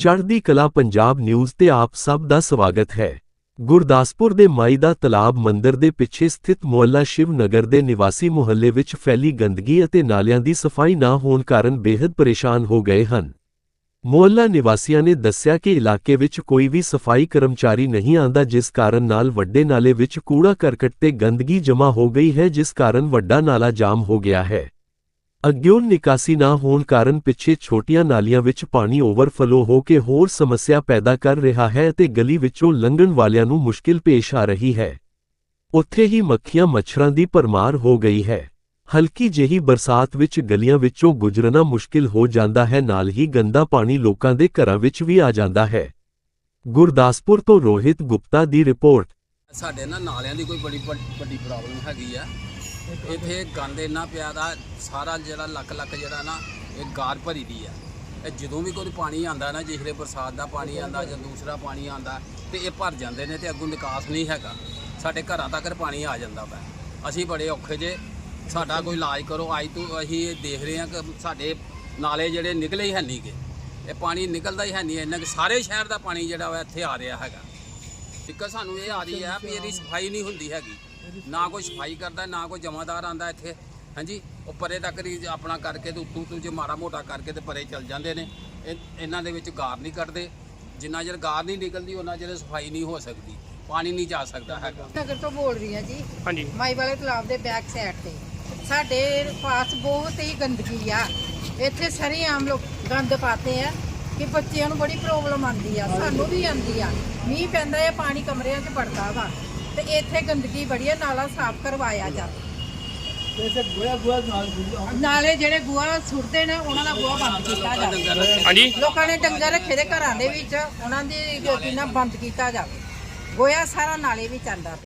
ਚੜ੍ਹਦੀ ਕਲਾ ਪੰਜਾਬ ਨਿਊਜ਼ ਤੇ ਆਪ ਸਭ ਦਾ ਸਵਾਗਤ ਹੈ। ਗੁਰਦਾਸਪੁਰ ਦੇ ਮਾਈ ਦਾ ਤਲਾਬ ਮੰਦਿਰ ਦੇ ਪਿੱਛੇ ਸਥਿਤ ਮੁਹੱਲਾ ਸ਼ਿਵ ਨਗਰ ਦੇ ਨਿਵਾਸੀ ਮੁਹੱਲੇ ਵਿੱਚ ਫੈਲੀ ਗੰਦਗੀ ਅਤੇ ਨਾਲਿਆਂ ਦੀ ਸਫ਼ਾਈ ਨਾ ਹੋਣ ਕਾਰਨ ਬੇहद ਪਰੇਸ਼ਾਨ ਹੋ ਗਏ ਹਨ। ਮੁਹੱਲਾ ਨਿਵਾਸੀਆਂ ਨੇ ਦੱਸਿਆ ਕਿ ਇਲਾਕੇ ਵਿੱਚ ਕੋਈ ਵੀ ਸਫ਼ਾਈ ਕਰਮਚਾਰੀ ਨਹੀਂ ਆਂਦਾ ਜਿਸ ਕਾਰਨ ਨਾਲ ਵੱਡੇ ਨਾਲੇ ਵਿੱਚ ਕੂੜਾ ਕਰਕਟ ਤੇ ਗੰਦਗੀ ਜਮ੍ਹਾਂ ਹੋ ਗਈ ਹੈ ਜਿਸ ਕਾਰਨ ਵੱਡਾ ਨਾਲਾ ਜਾਮ ਹੋ ਗਿਆ ਹੈ। ਅਗਿਓਨ ਨਿਕਾਸੀ ਨਾ ਹੋਣ ਕਾਰਨ ਪਿੱਛੇ ਛੋਟੀਆਂ ਨਾਲੀਆਂ ਵਿੱਚ ਪਾਣੀ ਓਵਰਫਲੋ ਹੋ ਕੇ ਹੋਰ ਸਮੱਸਿਆ ਪੈਦਾ ਕਰ ਰਿਹਾ ਹੈ ਅਤੇ ਗਲੀ ਵਿੱਚੋਂ ਲੰਘਣ ਵਾਲਿਆਂ ਨੂੰ ਮੁਸ਼ਕਿਲ ਪੇਸ਼ ਆ ਰਹੀ ਹੈ। ਉੱਥੇ ਹੀ ਮੱਖੀਆਂ ਮੱਛਰਾਂ ਦੀ ਪਰਮਾਰ ਹੋ ਗਈ ਹੈ। ਹਲਕੀ ਜਿਹੀ ਬਰਸਾਤ ਵਿੱਚ ਗਲੀਆਂ ਵਿੱਚੋਂ ਗੁਜ਼ਰਨਾ ਮੁਸ਼ਕਿਲ ਹੋ ਜਾਂਦਾ ਹੈ, ਨਾਲ ਹੀ ਗੰਦਾ ਪਾਣੀ ਲੋਕਾਂ ਦੇ ਘਰਾਂ ਵਿੱਚ ਵੀ ਆ ਜਾਂਦਾ ਹੈ। ਗੁਰਦਾਸਪੁਰ ਤੋਂ ਰੋਹਿਤ ਗੁਪਤਾ ਦੀ ਰਿਪੋਰਟ। ਸਾਡੇ ਨਾ ਨਾਲਿਆਂ ਦੀ ਕੋਈ ਬੜੀ ਵੱਡੀ ਪ੍ਰੋਬਲਮ ਹੈਗੀ ਆ। ਇੱਥੇ ਗੰਦ ਇੰਨਾ ਪਿਆ ਦਾ, ਸਾਰਾ ਜਿਹੜਾ ਲੱਕ ਲੱਕ ਜਿਹੜਾ ਨਾ, ਇਹ ਗਾਰ ਭਰੀ ਦੀ ਆ। ਇਹ ਜਦੋਂ ਵੀ ਕੋਈ ਪਾਣੀ ਆਂਦਾ ਨਾ ਜਿਸਲੇ ਬਰਸਾਤ ਦਾ ਪਾਣੀ ਆਂਦਾ ਜਾਂ ਦੂਸਰਾ ਪਾਣੀ ਆਂਦਾ ਤੇ ਇਹ ਭਰ ਜਾਂਦੇ ਨੇ ਤੇ ਅੱਗੋਂ ਨਿਕਾਸ ਨਹੀਂ ਹੈਗਾ। ਸਾਡੇ ਘਰਾਂ ਤੱਕ ਪਾਣੀ ਆ ਜਾਂਦਾ ਵਾ ਅਸੀਂ ਬੜੇ ਔਖੇ ਜੇ, ਸਾਡਾ ਕੋਈ ਇਲਾਜ ਕਰੋ। ਅੱਜ ਤੋਂ ਅਸੀਂ ਇਹ ਦੇਖ ਰਹੇ ਹਾਂ ਕਿ ਸਾਡੇ ਨਾਲੇ ਜਿਹੜੇ ਨਿਕਲੇ ਹੀ ਹੈ ਨਹੀਂਗੇ ਇਹ ਪਾਣੀ ਨਿਕਲਦਾ ਹੀ ਹੈ ਨਹੀਂ ਇੰਨਾ ਕਿ ਸਾਰੇ ਸ਼ਹਿਰ ਦਾ ਪਾਣੀ ਜਿਹੜਾ ਵਾ ਇੱਥੇ ਆ ਰਿਹਾ ਹੈਗਾ। ਦਿੱਕਤ ਸਾਨੂੰ ਇਹ ਆ ਰਹੀ ਹੈ ਵੀ ਇਹਦੀ ਸਫ਼ਾਈ ਨਹੀਂ ਹੁੰਦੀ ਹੈਗੀ। ਨਾ ਕੋਈ ਸਫ਼ਾਈ ਕਰਦਾ ਨਾ ਕੋਈ ਜਮਾਦਾਰ ਆਂਦਾ ਇੱਥੇ ਹਾਂਜੀ? ਉਹ ਪਰੇ ਤੱਕ ਹੀ ਆਪਣਾ ਕਰਕੇ ਤੇ ਉੱਤੋਂ ਉੱਤੋਂ ਜੇ ਮਾੜਾ ਮੋਟਾ ਕਰਕੇ ਤੇ ਪਰੇ ਚੱਲ ਜਾਂਦੇ ਨੇ। ਇਹ- ਇਹਨਾਂ ਦੇ ਵਿੱਚ ਗਾਰ ਨਹੀਂ ਕੱਢਦੇ। ਜਿੰਨਾ ਚਿਰ ਗਾਰ ਨਹੀਂ ਨਿਕਲਦੀ ਉਹਨਾਂ ਚਿਰ ਸਫ਼ਾਈ ਨਹੀਂ ਹੋ ਸਕਦੀ। ਪਾਣੀ ਨਹੀਂ ਜਾ ਸਕਦਾ ਹੈਗਾ। ਨਗਰ ਤੋਂ ਬੋਲ ਰਹੀ ਹਾਂ ਜੀ। ਹਾਂਜੀ। ਮਾਈ ਵਾਲੇ ਤਲਾਬ ਦੇ ਬੈਕ ਸਾਈਡ ਤੇ। ਸਾਡੇ ਪਾਸ ਬਹੁਤ ਹੀ ਗੰਦਗੀ ਆ। ਇੱਥੇ ਸਾਰੇ ਆਮ ਲੋਕ ਗੰਦ ਪਾਤੇ ਆ। ਕਿ ਬੱਚਿਆਂ ਨੂੰ ਬੜੀ ਪ੍ਰੋਬਲਮ ਆਉਂਦੀ ਆ ਸਾਨੂੰ ਵੀ ਆਉਂਦੀ ਆ। ਮੀਂਹ ਪੈਂਦਾ ਹੈ ਪਾਣੀ ਕਮਰਿਆਂ 'ਚ ਵੜਦਾ ਵਾ। ਤੇ ਇੱਥੇ ਗੰਦਗੀ ਬੜੀ ਆ ਨਾਲਾ ਸਾਫ਼ ਕਰਵਾਇਆ ਜਾਵੇ ਨਾਲੇ ਜਿਹੜੇ ਗੋਹਾ ਸੁੱਟਦੇ ਨੇ ਉਹਨਾਂ ਦਾ ਗੋਹਾ ਬੰਦ ਕੀਤਾ ਜਾਵੇ। ਹਾਂਜੀ? ਲੋਕਾਂ ਨੇ ਡੰਗਰ ਰੱਖੇ ਦੇ ਘਰਾਂ ਦੇ ਵਿੱਚ ਉਹਨਾਂ ਦੀ ਕਿੰਨਾ ਬੰਦ ਕੀਤਾ ਜਾਵੇ। ਗੋਇਆ ਸਾਰਾ ਨਾਲੇ ਵਿੱਚ ਆਂਦਾ